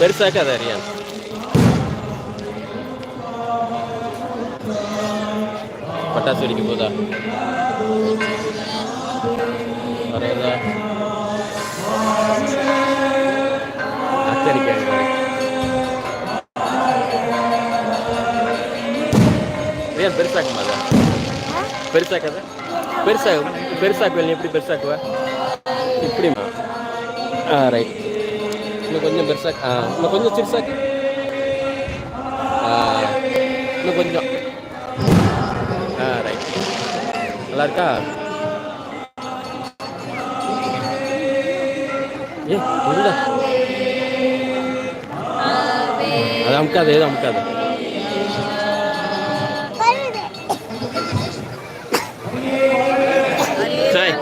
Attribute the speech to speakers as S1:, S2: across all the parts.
S1: பெருசாக்காது அறியாது. பட்டாசு வெடிக்க போதா? வரதா அச்சரிக்க ரியான் பெருசாக்குமா அதை? பெருசாக்காத? பெருசாக பெருசாக்குவ எப்படி பெருசாக்குவ? இப்படிமா ஆ ரைட் இன்னும் கொஞ்சம் பெருசாக்கு ஆ இன்னும் கொஞ்சம் சிறுசாக்கு இன்னும் கொஞ்சம். ஆ ரைட் நல்லா இருக்கா? ஏ உள்ள அது அமுக்காது எது அமுக்காது. சரி.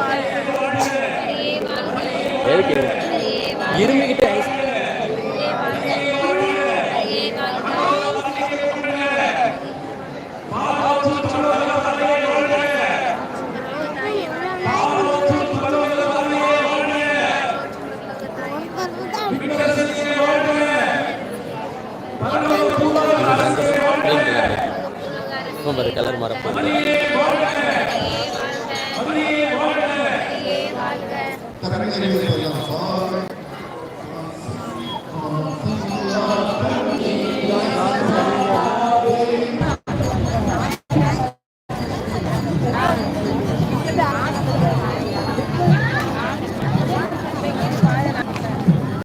S1: எதுக்கு பாரு கலர் மரப்போகுது